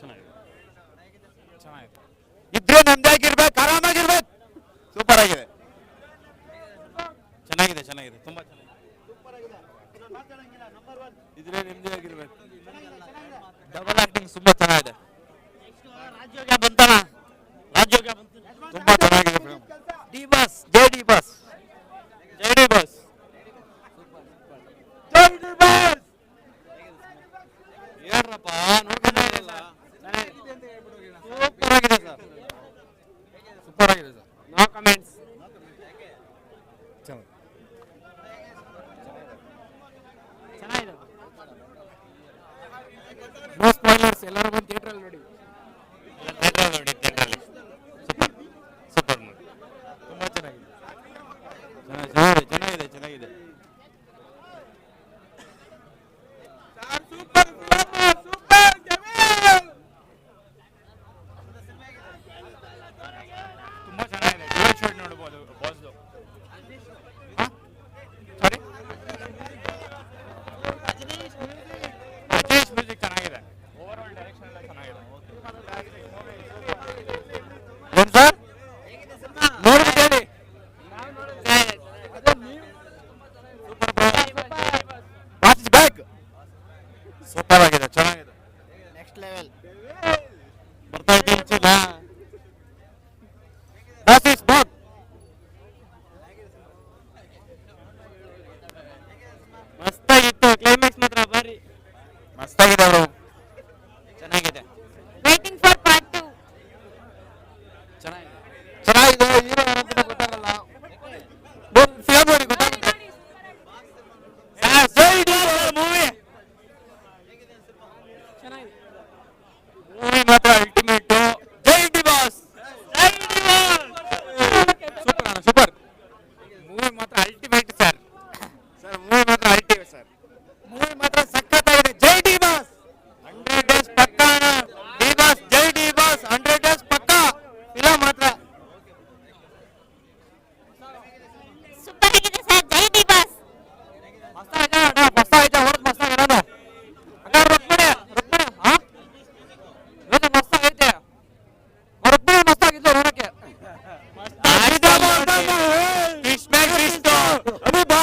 ಚೆನ್ನಾಗಿದೆ. ಚೆನ್ನಾಗಿದೆ ಇದ್ರೆ ನೆಮ್ಮದಿಯಾಗಿರ್ಬೇಕು, ಆರಾಮಾಗಿರ್ಬೇಕು. ಸೂಪರ್ ಆಗಿದೆ. ಚೆನ್ನಾಗಿದೆ ಚೆನ್ನಾಗಿದೆ. ತುಂಬಾ ಚೆನ್ನಾಗಿದೆ. ಇದ್ರೆ ನೆಮ್ಮದಿಯಾಗಿರ್ಬೇಕು. ಡಬಲ್ ಆಕ್ಟಿಂಗ್ ತುಂಬಾ ಚೆನ್ನಾಗಿದೆ. Dos cuadras el árbol tiene ಬರ್ತಾ ಇದೆ ಮಸ್ತಾಗಿತ್ತು ಕ್ಲೈಮ್ಯಾಕ್ಸ್ ಮಾತ್ರ ಬಾರಿ ಮಸ್ತಾಗಿದೆ ಅವರು ಚೆನ್ನಾಗಿದೆ ಫಾರ್ ಪಾರ್ಟ್ 2 ಚೆನ್ನಾಗಿದೆ ಚೆನ್ನಾಗಿದೆ ಗೊತ್ತಾಗಲ್ಲ ನೋಡಿ ಗೊತ್ತಾಗುತ್ತೆ ಮೂವಿ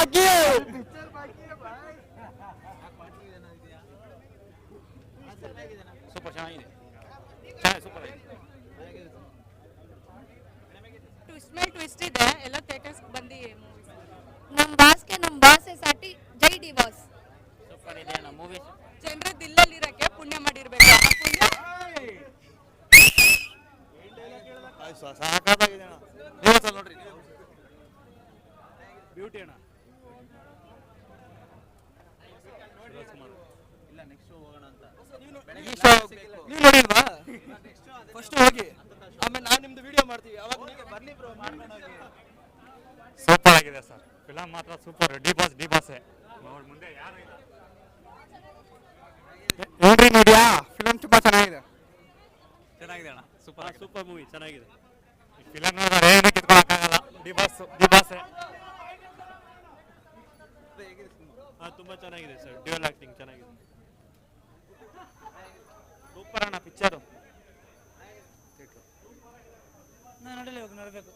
ಭಾಗ್ಯ ಸೂಪರ್ ಚೆನ್ನಾಗಿದೆ ಚೆನ್ನಾಗಿ ಸೂಪರ್ ಟ್ವಿಸ್ಟ್ ಮೇಲೆ ಟ್ವಿಸ್ಟ್ ಇದೆ. ಎಲ್ಲ ಥಿಯೇಟರ್ಸ್ ಬಂದು ನಮ್ಮ ಬಾಸ್ಗೆ ನಮ್ಮ ಬಾಸೆ ಸಾಟಿ ಜೈ ಡಿ ಬಾಸ್ ಸೂಪರ್ ಇದೆ ನಮ್ಮ ಮೂವಿ ಜನರ ದಿಲ್ಲಲ್ಲಿ ಇರಕ್ಕೆ ಪುಣ್ಯ ಮಾಡಿರ್ಬೇಕು. ಆ ಪುಣ್ಯ? ಸಾಕಾಗಿದೆ ಅಣ್ಣ. ನೋಡ್ರಿ ಬ್ಯೂಟಿ ಅಣ್ಣ. ಈ ಅಂತ ನೀವು ನೋಡಿಲ್ವಾ ಫಸ್ಟ್ ಹೋಗಿ ಆಮೇಲೆ ನಾವು ನಿಮ್ದು ವಿಡಿಯೋ ಮಾಡ್ತೀವಿ ಬ್ರೋ ಸೂಪರ್ ಆಗಿದೆ ಸರ್ ಫಿಲಮ್ ಮಾತ್ರ super D boss D boss ನೋಡಿ ಮುಂದೆ ಯಾರು ಇಲ್ಲ ನೋಡ್ರಿ ನೋಡಿಯಾ ಫಿಲಮ್ ತುಂಬಾ ಚೆನ್ನಾಗಿದೆ. ಚೆನ್ನಾಗಿದೆ ಅಣ್ಣ ಸೂಪರ್ ಸೂಪರ್ ಮೂವಿ ಚೆನ್ನಾಗಿದೆ ಫಿಲಮ್ ನೋಡಿದ್ರೆ ಏನು ಕಿತ್ಕೊಳಕ್ಕಾಗಲ್ಲ. ಡಿ ಬಾಸ್ ಡಿ ಬಾಸ್ ಹಾ ತುಂಬಾ ಚೆನ್ನಾಗಿದೆ ಸರ್. ಡ್ಯೂಯಲ್ ಆಕ್ಟಿಂಗ್ ಚೆನ್ನಾಗಿದೆ. ಸೂಪರ್ ಅಣ್ಣ ಪಿಕ್ಚರು ನಾನು ನೋಡಲೇ ಹೋಗಿ ನೋಡಬೇಕು.